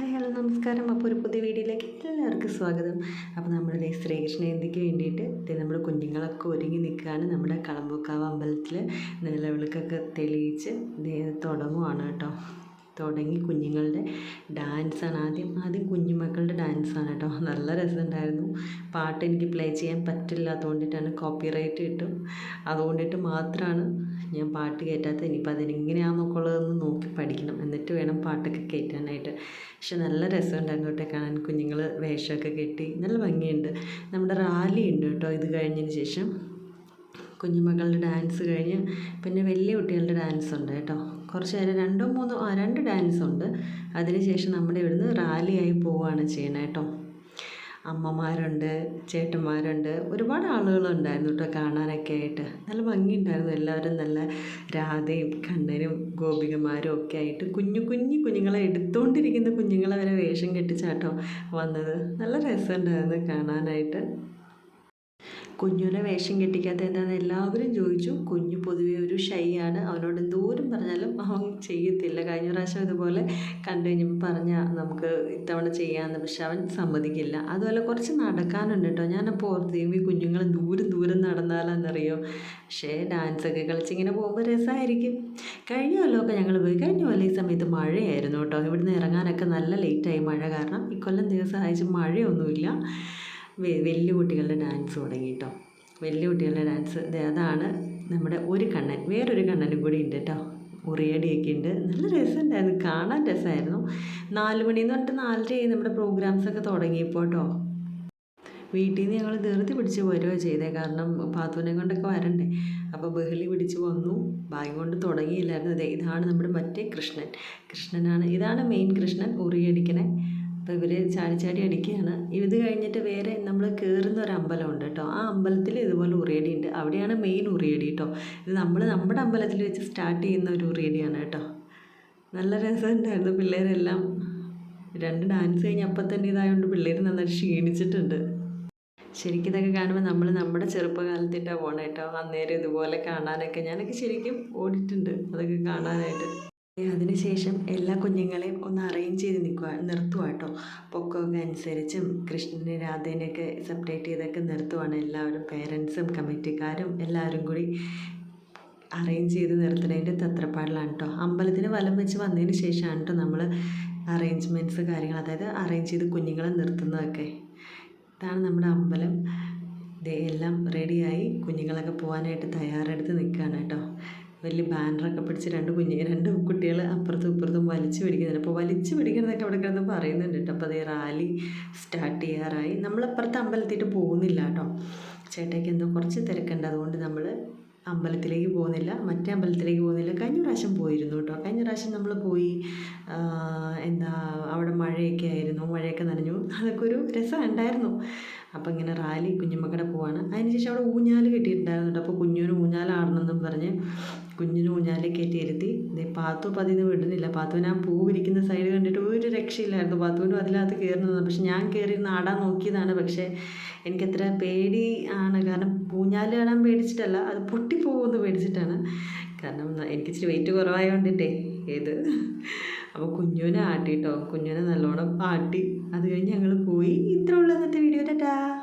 Hi hello നമസ്കാരം. അപ്പോൾ ഒരു പുതിയ വീഡിയോയിലേക്ക് എല്ലാവർക്കും സ്വാഗതം. അപ്പോൾ നമ്മുടെ ശ്രീകൃഷ്ണ ജയന്തിക്ക് വേണ്ടിയിട്ട് നമ്മൾ കുഞ്ഞുങ്ങളൊക്കെ ഒരുങ്ങി നിൽക്കുകയാണ്. നമ്മുടെ കളമ്പൂക്കാവ് അമ്പലത്തിൽ നിലവിളക്കൊക്കെ തെളിയിച്ച് തുടങ്ങുവാണ് കേട്ടോ. തുടങ്ങി കുഞ്ഞുങ്ങളുടെ ഡാൻസാണ് ആദ്യം ആദ്യം കുഞ്ഞുമക്കളുടെ ഡാൻസാണ് കേട്ടോ. നല്ല രസമുണ്ടായിരുന്നു. പാട്ട് എനിക്ക് പ്ലേ ചെയ്യാൻ പറ്റില്ലാത്തതുകൊണ്ടിട്ടാണ് കോപ്പിറൈറ്റ് കിട്ടും. അതുകൊണ്ടിട്ട് മാത്രമാണ് ഞാൻ പാട്ട് കയറ്റാത്തത് ഇനിയിപ്പോൾ അതിനെങ്ങനെയാണെന്നൊക്കെ ഉള്ളതൊന്ന് നോക്കി പഠിക്കണം. എന്നിട്ട് വേണം പാട്ടൊക്കെ കയറ്റാനായിട്ട് പക്ഷെ നല്ല രസമുണ്ടായിരുന്നു കേട്ടോ കാണാൻ. കുഞ്ഞുങ്ങൾ വേഷമൊക്കെ കെട്ടി. നല്ല ഭംഗിയുണ്ട്. നമ്മുടെ റാലി ഉണ്ട് കേട്ടോ. ഇത് കഴിഞ്ഞതിന് ശേഷം കുഞ്ഞുമക്കളുടെ ഡാൻസ് കഴിഞ്ഞ് പിന്നെ വലിയ കുട്ടികളുടെ ഡാൻസ് ഉണ്ട് കേട്ടോ. കുറച്ച് നേരം രണ്ടോ മൂന്നോ ആ രണ്ട് ഡാൻസ് ഉണ്ട്. അതിനുശേഷം നമ്മുടെ ഇവിടുന്ന് റാലിയായി പോവുകയാണ് ചെയ്യണത് കേട്ടോ. അമ്മമാരുണ്ട് ചേട്ടന്മാരുണ്ട്. ഒരുപാട് ആളുകളുണ്ടായിരുന്നു കേട്ടോ കാണാനൊക്കെ ആയിട്ട്. നല്ല ഭംഗിയുണ്ടായിരുന്നു. എല്ലാവരും നല്ല രാധയും കണ്ണനും ഗോപികമാരും ഒക്കെ ആയിട്ട് കുഞ്ഞു കുഞ്ഞു കുഞ്ഞുങ്ങളെ എടുത്തുകൊണ്ടിരിക്കുന്ന കുഞ്ഞുങ്ങളെ വരെ വേഷം കെട്ടിച്ചാട്ടോ വന്നത്. നല്ല രസമുണ്ടായിരുന്നു കാണാനായിട്ട്. കുഞ്ഞുനെ വേഷം കെട്ടിക്കാത്ത എന്താണെന്ന് എല്ലാവരും ചോദിച്ചു. കുഞ്ഞു പൊതുവെ ഒരു ഷൈ ആണ് അവനോട് എന്തോരം പറഞ്ഞാലും അവൻ ചെയ്യത്തില്ല. കഴിഞ്ഞ പ്രാവശ്യം ഇതുപോലെ കണ്ടു കഴിഞ്ഞപ്പോൾ പറഞ്ഞ നമുക്ക് ഇത്തവണ ചെയ്യാമെന്ന് പക്ഷെ അവൻ സമ്മതിക്കില്ല. അതുപോലെ കുറച്ച് നടക്കാനുണ്ട് കേട്ടോ. ഞാനപ്പോൾ ഓർത്ത് ഈ കുഞ്ഞുങ്ങൾ ദൂരം ദൂരം നടന്നാലെന്നറിയോ? പക്ഷേ ഡാൻസൊക്കെ കളിച്ച് ഇങ്ങനെ പോകുമ്പോൾ രസമായിരിക്കും കഴിഞ്ഞ കൊല്ലമൊക്കെ ഞങ്ങൾ പോയി. കഴിഞ്ഞ കൊല്ലം ഈ സമയത്ത് മഴയായിരുന്നു കേട്ടോ. ഇവിടുന്ന് ഇറങ്ങാനൊക്കെ നല്ല ലേറ്റായി മഴ കാരണം ഇക്കൊല്ലം കൊല്ലം ദിവസം ആയിച്ച് മഴയൊന്നുമില്ല. വലിയ കുട്ടികളുടെ ഡാൻസ് തുടങ്ങി. വലിയ കുട്ടികളുടെ ഡാൻസ് അതാണ് നമ്മുടെ ഒരു കണ്ണൻ. വേറൊരു കണ്ണനും കൂടി ഉണ്ട് കേട്ടോ ഉറിയടിയൊക്കെ ഉണ്ട്. നല്ല രസമുണ്ടായിരുന്നു. കാണാൻ രസമായിരുന്നു. നാല് മണിന്ന് പറഞ്ഞിട്ട് നാലരയായി നമ്മുടെ പ്രോഗ്രാംസൊക്കെ തുടങ്ങിയപ്പോൾ കേട്ടോ വീട്ടിൽ നിന്ന് ഞങ്ങൾ ധൃതി പിടിച്ച് വരുകയോ ചെയ്തേ. കാരണം പാത്തുവിനെ കൊണ്ടൊക്കെ വരണ്ടേ. അപ്പോൾ ബഹളി പിടിച്ച് വന്നു. ഭാഗ്യം കൊണ്ട് തുടങ്ങിയില്ലായിരുന്നു. അതെ ഇതാണ് നമ്മുടെ മറ്റേ കൃഷ്ണൻ. കൃഷ്ണനാണ്. ഇതാണ് മെയിൻ കൃഷ്ണൻ ഉറിയടിക്കണേ. അപ്പോൾ ഇവർ ചാടി ചാടി അടിക്കുകയാണ്. ഇത് കഴിഞ്ഞിട്ട് വേറെ നമ്മൾ കയറുന്ന ഒരു അമ്പലമുണ്ട് കേട്ടോ. ആ അമ്പലത്തിൽ ഇതുപോലെ ഉറിയടി ഉണ്ട് അവിടെയാണ് മെയിൻ ഉറിയടി കേട്ടോ. ഇത് നമ്മൾ നമ്മുടെ അമ്പലത്തിൽ വെച്ച് സ്റ്റാർട്ട് ചെയ്യുന്ന ഒരു ഉറിയടിയാണ് കേട്ടോ. നല്ല രസമുണ്ടായിരുന്നു. പിള്ളേരെല്ലാം രണ്ട് ഡാൻസ് കഴിഞ്ഞ് അപ്പം തന്നെ ഇതായതുകൊണ്ട് പിള്ളേർ നന്നായിട്ട് ക്ഷീണിച്ചിട്ടുണ്ട്. ശരിക്കും ഇതൊക്കെ കാണുമ്പോൾ നമ്മൾ നമ്മുടെ ചെറുപ്പകാലത്തിട്ടാണ് പോകണം കേട്ടോ. അന്നേരം ഇതുപോലെ കാണാനൊക്കെ ഞാനൊക്കെ ശരിക്കും ഓടിയിട്ടുണ്ട്. അതൊക്കെ കാണാനായിട്ട്. അതിനുശേഷം എല്ലാ കുഞ്ഞുങ്ങളെയും ഒന്ന് അറേഞ്ച് ചെയ്ത് നിൽക്കുക നിർത്തുക കേട്ടോ പൊക്കമൊക്കെ അനുസരിച്ചും കൃഷ്ണനെ രാധേനെയൊക്കെ സെപ്പറേറ്റ് ചെയ്തൊക്കെ നിർത്തുവാണ് എല്ലാവരും പേരൻസും കമ്മിറ്റിക്കാരും എല്ലാവരും കൂടി അറേഞ്ച് ചെയ്ത് നിർത്തുന്നതിന്റെ തത്രപ്പാടിലാണ് കേട്ടോ അമ്പലത്തിന് വലം വെച്ച് വന്നതിന് ശേഷമാണ് കേട്ടോ നമ്മൾ അറേഞ്ച്മെന്റ്സ് കാര്യങ്ങൾ അതായത് അറേഞ്ച് ചെയ്ത് കുഞ്ഞുങ്ങളെ നിർത്തുന്നതൊക്കെ. ഇതാണ് നമ്മുടെ അമ്പലം. എല്ലാം റെഡിയായി കുഞ്ഞുങ്ങളൊക്കെ പോകാനായിട്ട് തയ്യാറെടുത്ത് നിൽക്കുകയാണ് കേട്ടോ വലിയ ബാനറൊക്കെ പിടിച്ച് രണ്ട് കുഞ്ഞ് രണ്ട് കുട്ടികൾ അപ്പുറത്തും ഇപ്പുറത്തും വലിച്ചു പിടിക്കുന്നുണ്ട് അപ്പോൾ വലിച്ചു പിടിക്കുന്നതൊക്കെ അവിടെ കിടന്ന് പറയുന്നുണ്ട് കേട്ടോ. അപ്പോൾ അതേ റാലി സ്റ്റാർട്ട് ചെയ്യാറായി. നമ്മളപ്പുറത്ത് അമ്പലത്തിട്ട് പോകുന്നില്ല കേട്ടോ. ചേട്ടയ്ക്ക് എന്തോ കുറച്ച് തിരക്കുണ്ട്. അതുകൊണ്ട് നമ്മൾ അമ്പലത്തിലേക്ക് പോകുന്നില്ല. മറ്റേ അമ്പലത്തിലേക്ക് പോകുന്നില്ല. കഴിഞ്ഞ പ്രാവശ്യം പോയിരുന്നു കേട്ടോ. കഴിഞ്ഞ പ്രാവശ്യം നമ്മൾ പോയി എന്താ അവിടെ മഴയൊക്കെ ആയിരുന്നു. മഴയൊക്കെ നനഞ്ഞു. അതൊക്കെ ഒരു രസം ഉണ്ടായിരുന്നു അപ്പോൾ ഇങ്ങനെ റാലി കുഞ്ഞുമ്മക്കടെ പോവാണ്. അതിനുശേഷം അവിടെ ഊഞ്ഞാൽ കെട്ടിയിട്ടുണ്ടായിരുന്നു കേട്ടോ അപ്പോൾ കുഞ്ഞിന് ഊഞ്ഞാലാടണമെന്നും പറഞ്ഞ് കുഞ്ഞിന് ഊഞ്ഞാലിൽ കയറ്റി ഇരുത്തി ഇതേ പാത്തു പതിന്ന് വിടുന്നില്ല. പാത്തുവിന് ആ പൂ വിരിക്കുന്ന സൈഡ് കണ്ടിട്ട് ഒരു രക്ഷയില്ലായിരുന്നു. പാത്തുവിനും അതിനകത്ത് കയറുന്നത് പക്ഷെ ഞാൻ കയറി നാടാൻ നോക്കിയതാണ്. പക്ഷേ എനിക്കത്ര പേടി ആണ്. കാരണം ഊഞ്ഞാൽ കാണാൻ പേടിച്ചിട്ടല്ല അത് പൊട്ടിപ്പോകുമെന്ന് പേടിച്ചിട്ടാണ്. കാരണം എനിക്ക് ഇച്ചിരി വെയിറ്റ് കുറവായതുകൊണ്ടിട്ടേ ഏത് അപ്പോൾ കുഞ്ഞുവിനെ ആട്ടി കേട്ടോ നല്ലോണം ആട്ടി. അത് കഴിഞ്ഞ് ഞങ്ങൾ പോയി. ഇത്ര ഇന്നത്തെ വീഡിയോ ടാറ്റാ.